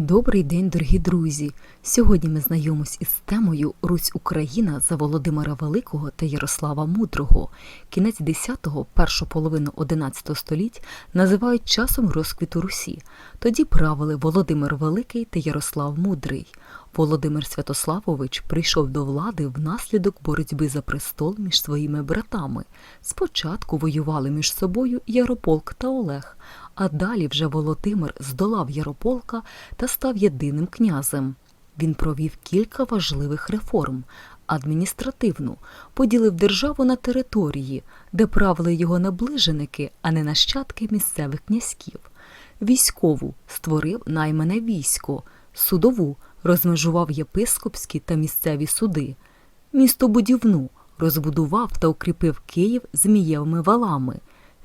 Добрий день, дорогі друзі! Сьогодні ми знайомимось із темою Русь Україна за Володимира Великого та Ярослава Мудрого. Кінець 10-го, першу половину 11 століть називають часом розквіту Русі. Тоді правили Володимир Великий та Ярослав Мудрий. Володимир Святославович прийшов до влади внаслідок боротьби за престол між своїми братами. Спочатку воювали між собою Ярополк та Олег, а далі вже Володимир здолав Ярополка та став єдиним князем. Він провів кілька важливих реформ. Адміністративну поділив державу на території, де правили його наближеники, а не нащадки місцевих князьків. Військову створив наймане військо, судову розмежував єпископські та місцеві суди. Містобудівну розбудував та укріпив Київ змієвими валами,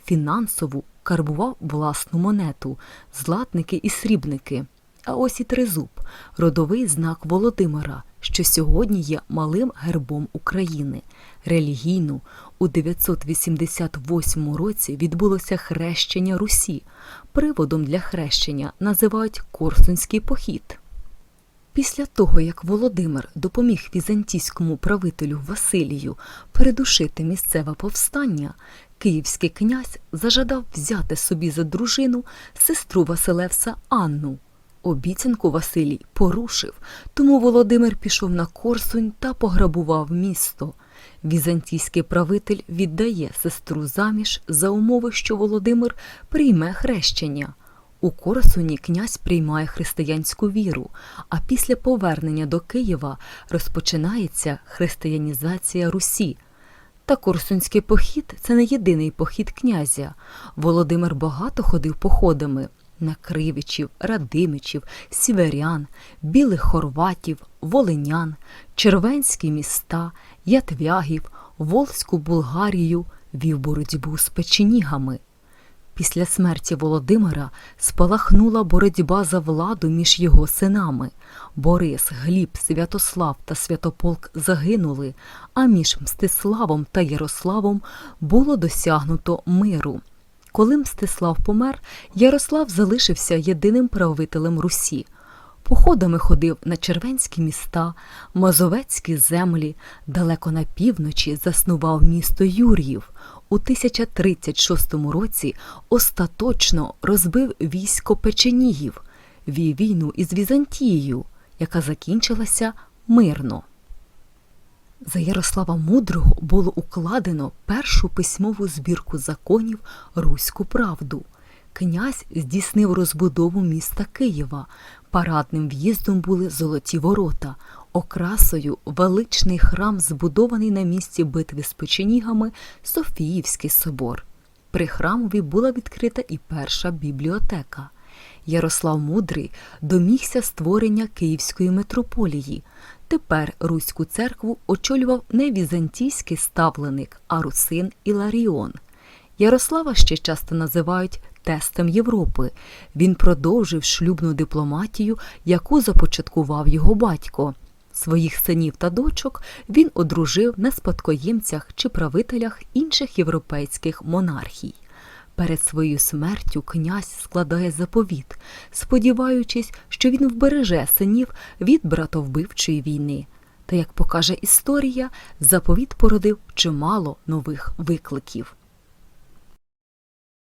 фінансову карбував власну монету, златники і срібники. А ось і тризуб родовий знак Володимира, що сьогодні є малим гербом України. Релігійну у 988 році відбулося хрещення Русі. Приводом для хрещення називають Корсунський похід. Після того, як Володимир допоміг візантійському правителю Василію передушити місцеве повстання, київський князь зажадав взяти собі за дружину сестру Василевса Анну. Обіцянку Василій порушив, тому Володимир пішов на Корсунь та пограбував місто. Візантійський правитель віддає сестру заміж за умови, що Володимир прийме хрещення. У Корсуні князь приймає християнську віру, а після повернення до Києва розпочинається християнізація Русі. Та Корсунський похід це не єдиний похід князя. Володимир багато ходив походами на Кривичів, Радимичів, Сіверян, білих хорватів, волинян, червенські міста, ятвягів, Волзьку Булгарію, вів боротьбу з печенігами. Після смерті Володимира спалахнула боротьба за владу між його синами. Борис, Гліб, Святослав та Святополк загинули, а між Мстиславом та Ярославом було досягнуто миру. Коли Мстислав помер, Ярослав залишився єдиним правителем Русі. Походами ходив на червенські міста, мазовецькі землі, далеко на півночі заснував місто Юр'їв. У 1036 році остаточно розбив військо печенігів, вів війну із Візантією, яка закінчилася мирно. За Ярослава Мудрого було укладено першу письмову збірку законів Руську правду. Князь здійснив розбудову міста Києва. Парадним в'їздом були золоті ворота, окрасою величний храм, збудований на місці битви з печенігами Софіївський собор. При храмові була відкрита і перша бібліотека. Ярослав Мудрий домігся створення Київської митрополії. Тепер Руську церкву очолював не візантійський ставленик, а русин Іларіон. Ярослава ще часто називають тестом Європи. Він продовжив шлюбну дипломатію, яку започаткував його батько. Своїх синів та дочок він одружив на спадкоємцях чи правителях інших європейських монархій. Перед своєю смертю князь складає заповіт, сподіваючись, що він вбереже синів від братовбивчої війни. Та, як покаже історія, заповіт породив чимало нових викликів.